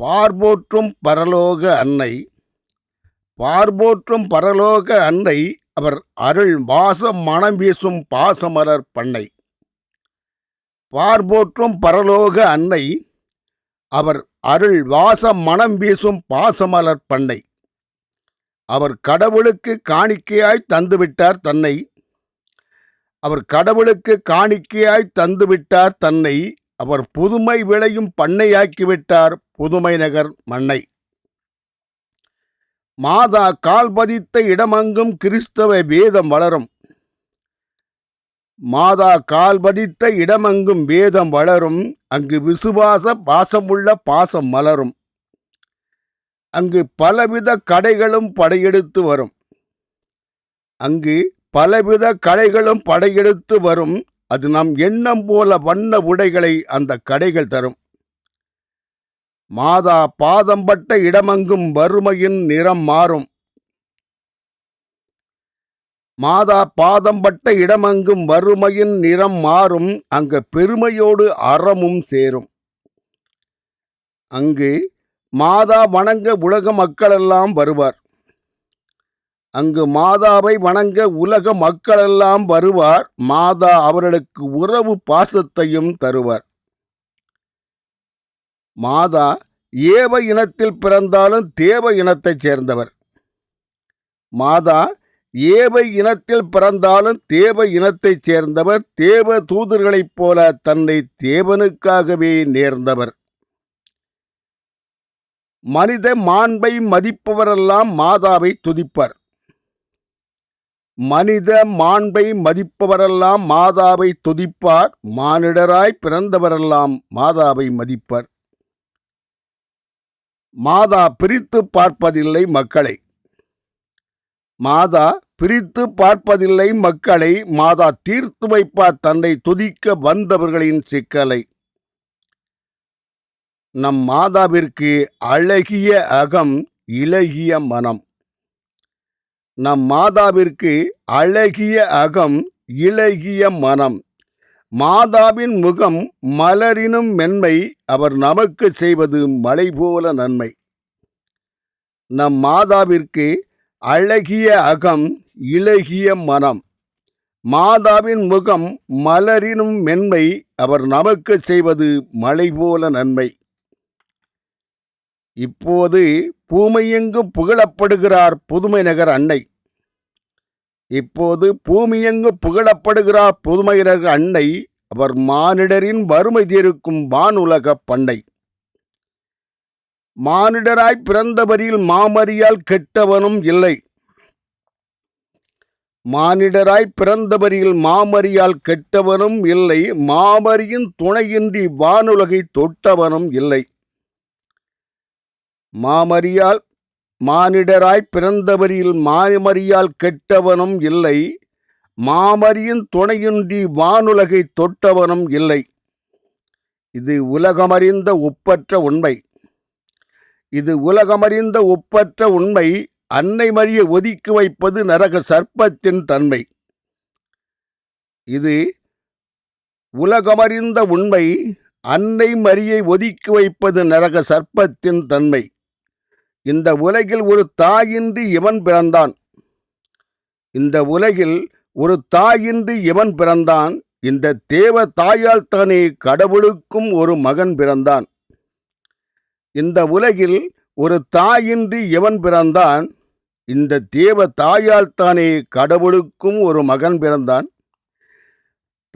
பார்போற்றும் பரலோக அன்னை. பார்போற்றும் பரலோக அன்னை அவர் அருள் வாசம் மனம் வீசும் பாசமலர் பண்ணை. பார்போற்றும் பரலோக அன்னை அவர் அருள் வாசம் மனம் வீசும் பாசமலர் பண்ணை. அவர் கடவுளுக்கு காணிக்கையாய் தந்துவிட்டார் தன்னை. அவர் கடவுளுக்கு காணிக்கையாய் தந்துவிட்டார் தன்னை. அவர் புதுமை விளையும் பண்ணையாக்கிவிட்டார் புதுமை நகர் மண்ணை. மாதா கால் பதித்த இடமங்கும் கிறிஸ்தவ வேதம் வளரும். மாதா கால் பதித்த இடமங்கும் வேதம் வளரும். அங்கு விசுவாச பாசமுள்ள பாசம் மலரும். அங்கு பலவித கடைகளும் படையெடுத்து வரும். அங்கு பலவித கடைகளும் படையெடுத்து வரும். அது நம் எண்ணம் போல வண்ண உடைகளை அந்த கடைகள் தரும். மாதா பாதம்பட்ட இடமங்கும் வறுமையின் நிறம் மாறும். மாதா பாதம்பட்ட இடமங்கும் வறுமையின் நிறம் மாறும் அங்கு பெருமையோடு அறமும் சேரும். அங்கு மாதா வணங்க உலக மக்களெல்லாம் வருவார். அங்கு மாதாவை வணங்க உலக மக்களெல்லாம் வருவார். மாதா அவர்களுக்கு உறவு பாசத்தையும் தருவார். மாதா ஏவ இனத்தில் பிறந்தாலும் தேவ இனத்தைச் சேர்ந்தவர். மாதா ஏவை இனத்தில் பிறந்தாலும் தேவ இனத்தைச் சேர்ந்தவர். தேவ தூதர்களைப் போல தன்னை தேவனுக்காகவே நேர்ந்தவர். மனித மாண்பை மதிப்பவரெல்லாம் மாதாவை துதிப்பர். மனித மாண்பை மதிப்பவரெல்லாம் மாதாவை துதிப்பார். மானிடராய் பிறந்தவரெல்லாம் மாதாவை மதிப்பர். மாதா பிரித்து பார்ப்பதில்லை மக்களை. மாதா பிரித்து பார்ப்பதில்லை மக்களை. மாதா தீர்த்து வைப்பார் தன்னை துதிக்க வந்தவர்களின் சிக்கலை. நம் மாதாவிற்கு அழகிய அகம் இலகிய மனம். நம் மாதாவிற்கு அழகிய அகம் இலகிய மனம். மாதாவின் முகம் மலரினும் மென்மை அவர் நமக்கு செய்வது மலை போல நன்மை. நம் மாதாவிற்கு அழகிய அகம் இலகிய மனம். மாதாவின் முகம் மலரினும் மென்மை அவர் நமக்கு செய்வது மலை போல நன்மை. இப்போது பூமையெங்கும் புகழப்படுகிறார் புதுமை நகர் அன்னை. இப்போது பூமியெங்கு புகழப்படுகிறார் புதுமை அன்னை அவர் மானிடரின் வறுமை தீர்க்கும் வானுலக பண்ணை. மானிடராய் பிறந்தவரில் மாமரியால் கெட்டவனும் இல்லை. மானிடராய் பிறந்தவரில் மாமரியால் கெட்டவனும் இல்லை மாமரியின் துணையின்றி வானுலகை தொட்டவனும் இல்லை. மாமரியால் மானிடராய் பிறந்தவரில் மாமரியால் கெட்டவனும் இல்லை மாமரியின் துணையின்றி வானுலகை தொட்டவனும் இல்லை. இது உலகமறிந்த ஒப்பற்ற உண்மை. இது உலகமறிந்த ஒப்பற்ற உண்மை அன்னை மறிய ஒதுக்கி வைப்பது நரக சர்ப்பத்தின் தன்மை. இது உலகமறிந்த உண்மை அன்னை மரியை ஒதுக்கி வைப்பது நரக சர்ப்பத்தின் தன்மை. இந்த உலகில் ஒரு தாயின்றி இவன் பிறந்தான். இந்த உலகில் ஒரு தாயின்றி இவன் பிறந்தான். இந்த தேவ தாயால் தானே கடவுளுக்கும் ஒரு மகன் பிறந்தான். இந்த உலகில் ஒரு தாயின்றி எவன் பிறந்தான். இந்த தேவ தாயால் தானே கடவுளுக்கும் ஒரு மகன் பிறந்தான்.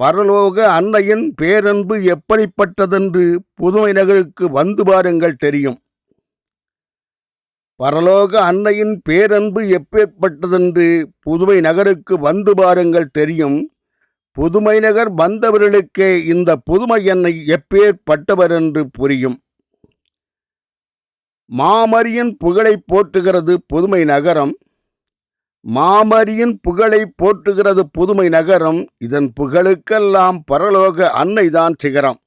பரலோக அன்னையின் பேரன்பு எப்படிப்பட்டதென்று புதுமை நகருக்கு வந்து பாருங்கள் தெரியும். பரலோக அன்னையின் பேரன்பு எப்பேற்பட்டதென்று புதுமை நகருக்கு வந்து பாருங்கள் தெரியும். புதுமை நகர் வந்தவர்களுக்கே இந்த புதுமை என்னை எப்பேற்பட்டவர் என்று புரியும். மாமரியின் புகழை போற்றுகிறது புதுமை நகரம். மாமரியின் புகழை போற்றுகிறது புதுமை நகரம். இதன் புகழுக்கெல்லாம் பரலோக அன்னைதான் சிகரம்.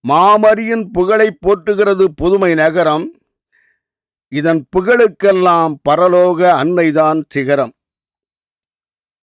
மாமரியின் புகழை போற்றுகிறது புதுமை நகரம். இதன் புகழுக்கெல்லாம் பரலோக அன்னைதான் சிகரம்.